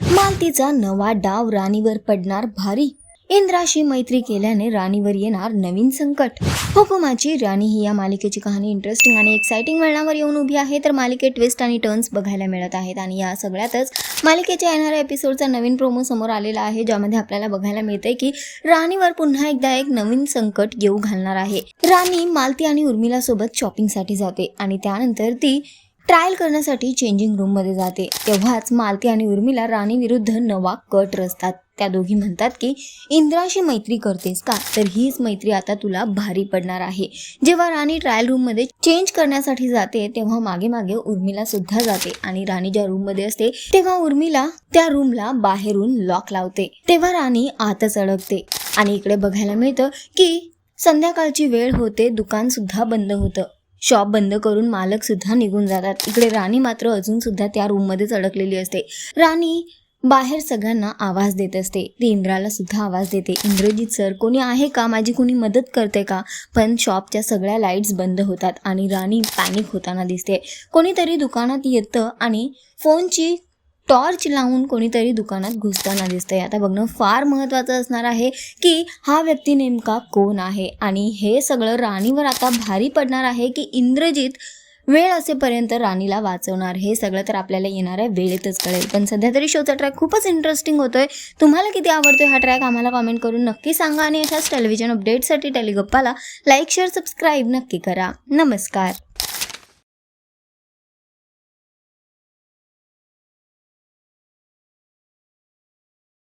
मालतीचा नवा डाव राणीवर पडणार भारी. इंद्राशी मैत्री केल्याने राणीवर येणार नवीन संकट. हुकुमाची राणी ही या मालिकेची कहाणी इंटरेस्टिंग आणि एक्साइटिंग वळणावर येऊन उभी आहे. तर मालिकेत ट्विस्ट आणि टर्न्स बघायला मिळत आहेत आणि या सगळ्यातच मालिकेच्या येणाऱ्या एपिसोडचा नवीन प्रोमो समोर आलेला आहे ज्यामध्ये आपल्याला बघायला मिळतंय की राणीवर पुन्हा एकदा एक नवीन संकट येऊ घालणार आहे. राणी मालती आणि उर्मिला सोबत शॉपिंगसाठी जाते आणि त्यानंतर ती ट्रायल करण्यासाठी चेंजिंग रूममध्ये जाते. तेव्हाच मालती आणि उर्मिला राणी विरुद्ध नवा कट रचतात. त्या दोघी म्हणतात की इंद्राशी मैत्री करतेस का? तर हीच मैत्री आता तुला भारी पडणार आहे. जेव्हा राणी ट्रायल रूममध्ये चेंज करण्यासाठी जाते तेव्हा मागे मागे उर्मिला सुद्धा जाते आणि राणी ज्या रूममध्ये असते तेव्हा उर्मिला त्या रूमला बाहेरून लॉक लावते. तेव्हा राणी आतच अडकते. आणि इकडे बघायला मिळतं की संध्याकाळची वेळ होते दुकान सुद्धा बंद होतं. शॉप बंद करून मालक सुद्धा निघून जातात. इकडे राणी मात्र अजून सुद्धा त्या रूममध्येच अडकलेली असते. राणी बाहेर सगळ्यांना आवाज देत असते. ती इंद्राला सुद्धा आवाज देते. इंद्रजीत सर कोणी आहे का? माझी कोणी मदत करते का? पण शॉपच्या सगळ्या लाईट्स बंद होतात आणि राणी पॅनिक होताना दिसते. कोणीतरी दुकानात येतं आणि फोनची टॉर्च लावून कोणीतरी दुकानात घुसताना दिसतंय. आता बघणं फार महत्त्वाचं असणार आहे की हा व्यक्ती नेमका कोण आहे? आणि हे सगळं राणीवर आता भारी पडणार आहे की इंद्रजित वेळ असेपर्यंत राणीला वाचवणार. हे सगळं तर आपल्याला येणाऱ्या वेळेतच कळेल. पण सध्या तरी शोचा ट्रॅक खूपच इंटरेस्टिंग होतोय. तुम्हाला किती आवडतोय हा ट्रॅक आम्हाला कमेंट करून नक्की सांगा आणि अशाच टेलिव्हिजन अपडेटसाठी टेलिगप्पाला लाईक शेअर सबस्क्राईब नक्की करा. नमस्कार.